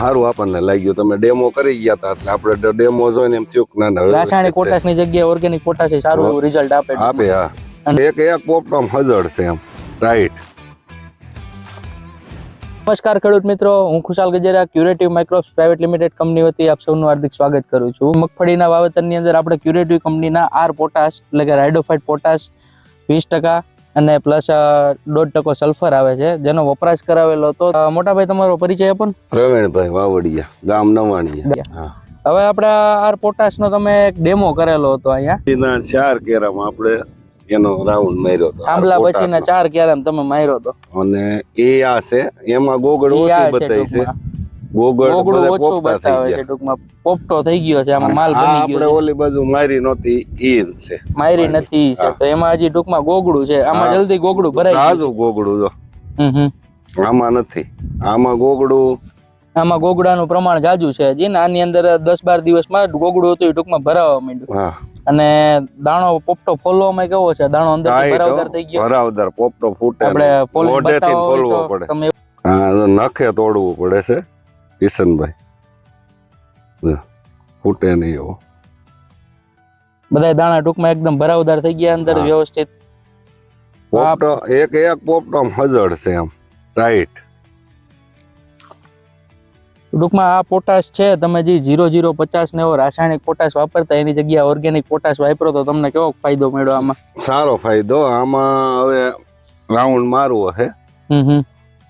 સારું આપણને લાગ્યું. તમે ડેમો કરી ગયા હતા એટલે આપણે ડેમો જોઈને એમ થયું ના ના રાસાયણિક છે. પોટાશની જગ્યાએ ઓર્ગેનિક પોટાશ સારું રિઝલ્ટ આપે. આપે હા. એક એક પોપટમ હજળ છે એમ. રાઈટ નમસ્કાર ખેડૂત મિત્રો હું Khushal Gajera Curative Microps Private Limited company વતી આપ સૌનું હાર્દિક સ્વાગત કરું છું. મગફળીના વાવેતરની અંદર આપણે ક્યુરેટિવ કંપનીના આર પોટાશ એટલે કે રાઇડોફાઇટ પોટાશ વીસ ટકા અને પ્લસ દોઢ ટકો સલ્ફર આવે છે. જેનો વપરાશ કરાવેલો હતો. મોટાભાઈ તમારો પરિચય આપો ને. પ્રવીણભાઈ વાવડિયા ગામ નવાણીયા. હવે આપણે આર પોટાશ નો તમે એક ડેમો કરેલો હતો અહીંયા. ચાર કેરામાં આપણે એનો રાઉન્ડ માર્યો હતો. આંબલા. પછીના ચાર કેરામ તમે માર્યો હતો. અને એ આ છે એમાં ગોગળ ઓછી છે બતાવી છે. ગોગળ ઓછું પોપટા થઈ બતાવે છે ટૂંકમાં પોપટો થઈ ગયો છે આમાં માલ બની ગયો છે. ઓલી બાજુ મારી નહોતી ઈ છે. માયરી નથી છે તો એમાં હજી ટૂંકમાં ગોગડું છે આમાં. જલ્દી ગોગડું ભરાય સાજુ જો. આમાં નથી. આમાં ગોગળું આમાં ગોગડાનું પ્રમાણ જાજુ છે હજી ને આની અંદર દસ બાર દિવસમાં ગોગડું હતું એ ટૂંકમાં ભરાવા માંડ્યું. અને દાણો પોપટો ફોલવામાં કેવો છે? દાણો અંદર ભરાવદાર થઈ ગયો. ભરાવદાર પોપટો ફૂટે આપણે પોલીસ તમે નખે તોડવું પડે છે. કિશનભાઈ. ફૂટે નહીં એવો. બધા દાણા ટૂંકમાં એકદમ ભરાવદાર થઈ ગયા અંદર વ્યવસ્થિત. પોપટો એક એક પોપટો હજડ હજળ છે એમ ટાઈટ ટૂંકમાં આ પોટાશ છે તમે જે જીરો જીરો પચાસ ને એવો રાસાયણિક પોટાશ વાપરતા એની જગ્યાએ ઓર્ગેનિક પોટાશ વાપરો તો તમને કેવો ફાયદો મળ્યો આમાં? સારો ફાયદો આમાં હવે રાઉન્ડ મારવો છે હમ હમ.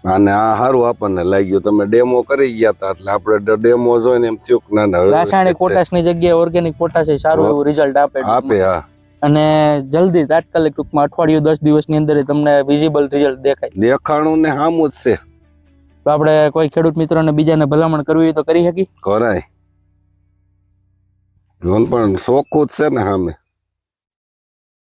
અને આ સારું આપણને લાગ્યું. તમે ડેમો કરી ગયા હતા એટલે આપણે ડેમો જોઈને એમ થયું કે ના ના રાસાયણિક પોટાશની જગ્યાએ ઓર્ગેનિક પોટાશ સારું એવું રિઝલ્ટ આપે આપે હા. અને જલ્દી તાત્કાલિક ટૂંકમાં અઠવાડિયું દસ દિવસની અંદર તમને વિઝિબલ રિઝલ્ટ દેખાય. દેખાણું ને સામું જ છે. તો આપણે કોઈ ખેડૂત મિત્રોને બીજાને ભલામણ કરવી હોય તો કરી શકી કરાય. પણ ચોખ્ખું જ છે ને સામે